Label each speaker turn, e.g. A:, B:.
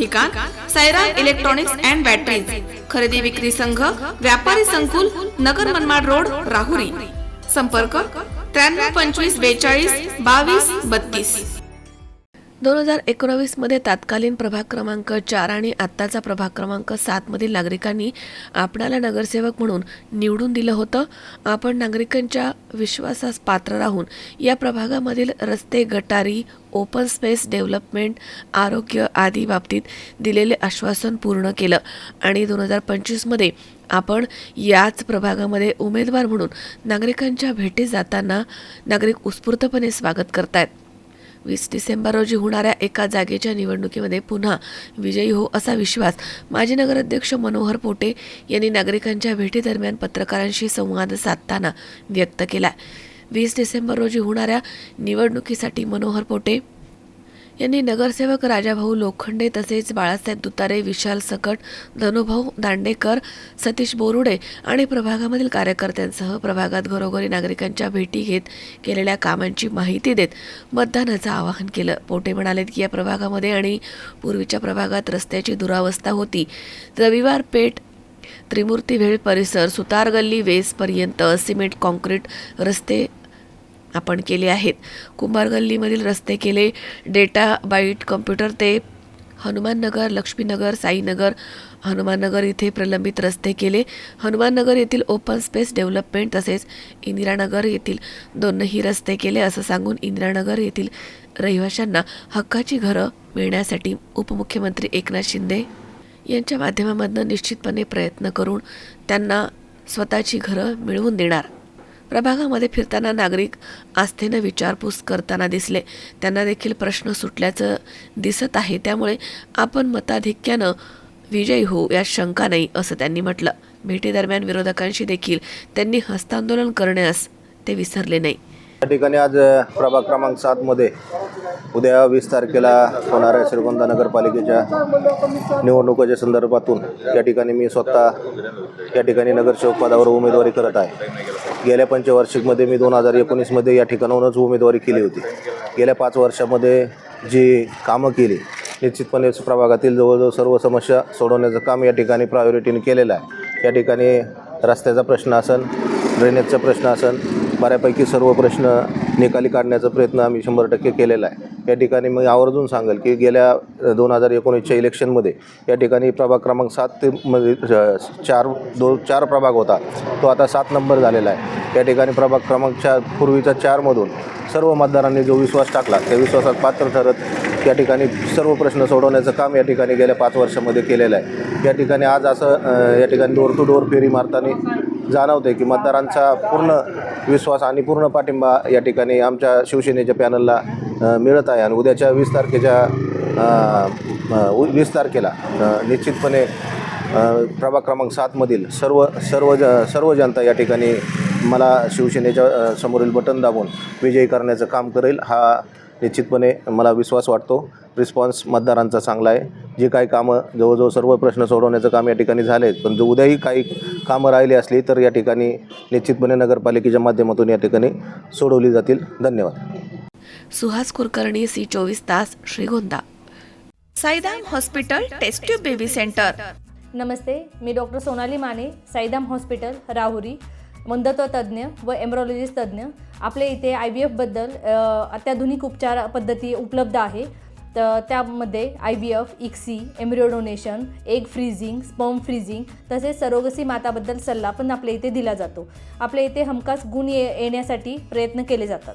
A: ठिकाण Sairam electronics and batteries खरेदी विक्री संघ व्यापारी संकुल नगर मनमाड रोड राहुरी. संपर्क त्र्याण्णव पंचवीस बेचाळीस बावीस बत्तीस. दोन हजार एकोणावीसमध्ये तात्कालीन प्रभाग क्रमांक चार आणि आत्ताचा प्रभाग क्रमांक सातमधील नागरिकांनी आपणाला नगरसेवक म्हणून निवडून दिलं होतं. आपण नागरिकांच्या विश्वासास पात्र राहून या प्रभागामधील रस्ते गटारी ओपन स्पेस डेव्हलपमेंट आरोग्य आदी बाबतीत दिलेले आश्वासन पूर्ण केलं आणि दोन हजार पंचवीसमध्ये आपण याच प्रभागामध्ये उमेदवार म्हणून नागरिकांच्या भेटी जाताना नागरिक उत्स्फूर्तपणे स्वागत करतायत. वीस डिसेंबर रोजी होणाऱ्या एका जागेच्या निवडणुकीमध्ये पुन्हा विजयी हो असा विश्वास माजी नगराध्यक्ष मनोहर पोटे यांनी नागरिकांच्या भेटीदरम्यान पत्रकारांशी संवाद साधताना व्यक्त केला. वीस डिसेंबर रोजी होणाऱ्या निवडणुकीसाठी मनोहर पोटे यांनी नगरसेवक राजाभाऊ लोखंडे तसेच बाळासाहेब दुतारे विशाल सकट धनुभाऊ दांडेकर सतीश बोरुडे आणि प्रभागामधील कार्यकर्त्यांसह प्रभागात घरोघरी नागरिकांच्या भेटी घेत केलेल्या कामांची माहिती देत मतदानाचं आवाहन केलं. पोटे म्हणालेत की या प्रभागामध्ये आणि पूर्वीच्या प्रभागात रस्त्याची दुरावस्था होती. रविवार पेठ त्रिमूर्ती भेळ परिसर सुतारगल्ली वेसपर्यंत सिमेंट कॉन्क्रीट रस्ते आपण केले आहेत. कुंभार गल्लीमधील रस्ते केले. डेटा बाईट कम्प्युटर ते हनुमाननगर लक्ष्मीनगर साईनगर. हनुमाननगर इथे प्रलंबित रस्ते केले. हनुमाननगर येथील ओपन स्पेस डेव्हलपमेंट तसेच इंदिरानगर येथील दोनही रस्ते केले असं सांगून इंदिरानगर येथील रहिवाशांना हक्काची घरं मिळण्यासाठी उपमुख्यमंत्री एकनाथ शिंदे यांच्या माध्यमामधनं निश्चितपणे प्रयत्न करून त्यांना स्वतःची घरं मिळवून देणार. प्रभागामध्ये फिरताना नागरिक आस्थेनं विचारपूस करताना दिसले. त्यांना देखील प्रश्न सुटल्याचं दिसत आहे. त्यामुळे आपण मताधिक्यानं विजयी होऊ यात शंका नाही असं त्यांनी म्हटलं. भेटीदरम्यान विरोधकांशी देखील त्यांनी हस्तांदोलन करण्यास ते विसरले नाही.
B: या ठिकाणी आज प्रभाग क्रमांक सातमध्ये उद्या वीस तारखेला होणाऱ्या श्रीगोंदा नगरपालिकेच्या निवडणुकीच्या संदर्भातून. या ठिकाणी मी स्वतः या ठिकाणी नगरसेवक पदावर उमेदवारी करत आहे. गेल्या पंचवार्षिकमध्ये मी दोन हजार एकोणीसमध्ये या ठिकाणाहूनच उमेदवारी केली होती. गेल्या पाच वर्षामध्ये जी कामं केली निश्चितपणे प्रभागातील जवळजवळ सर्व समस्या सोडवण्याचं काम या ठिकाणी प्रायोरिटीने केलेलं आहे. या ठिकाणी रस्त्याचा प्रश्न असेल ड्रेनेजचा प्रश्न असेल बऱ्यापैकी सर्व प्रश्न निकाली काढण्याचा प्रयत्न आम्ही शंभर टक्के केलेला आहे. या ठिकाणी मी आवर्जून सांगेल की गेल्या दोन हजार एकोणीसच्या इलेक्शनमध्ये या ठिकाणी प्रभाग क्रमांक सात ते मध्ये चार दो चार प्रभाग होता. तो आता सात नंबर झालेला आहे. या ठिकाणी प्रभाग क्रमांक चार पूर्वीचा चारमधून सर्व मतदारांनी जो विश्वास टाकला त्या विश्वासात पात्र ठरत या ठिकाणी सर्व प्रश्न सोडवण्याचं काम या ठिकाणी गेल्या पाच वर्षामध्ये केलेलं आहे. या ठिकाणी आज असं या ठिकाणी डोर टू डोर फेरी मारताना जाणवते की मतदारांचा पूर्ण विश्वास आणि पूर्ण पाठिंबा या ठिकाणी आमच्या शिवसेनेच्या पॅनलला मिळत आहे आणि उद्याच्या वीस तारखेच्या उ- वीस तारखेला निश्चितपणे प्रभाग क्रमांक सातमधील सर्व सर्व ज सर्व जनता या ठिकाणी मला शिवसेनेच्या समोरील बटन दाबून विजयी करण्याचं काम करेल हा निश्चितपणे मला विश्वास वाटतो. रिस्पॉन्स मतदारांचा चांगला आहे. जे काही कामं जवळजवळ सर्व प्रश्न सोडवण्याचं काम या ठिकाणी झाले आहेत पण जो उद्याही काही कामं राहिली असली तर या ठिकाणी निश्चितपणे नगरपालिकेच्या माध्यमातून या ठिकाणी सोडवली जातील. धन्यवाद.
A: सुहास कुलकर्णी सी चोवीस तास Shrigonda. Saidam hospital test tube baby centre.
C: नमस्ते मी डॉक्टर सोनाली माने साईदाम हॉस्पिटल राहुरी मंदत्व तज्ज्ञ व एम्ब्रॉलॉजिस्ट तज्ज्ञ. आपल्या इथे आय व्ही एफबद्दल अत्याधुनिक उपचार पद्धती उपलब्ध आहे. तर त्यामध्ये I V F ICSI embryo donation egg freezing sperm freezing तसेच सरोगसी माताबद्दल सल्ला पण आपल्या इथे दिला जातो. आपल्या इथे हमखास गुण ये येण्यासाठी प्रयत्न केले जातात.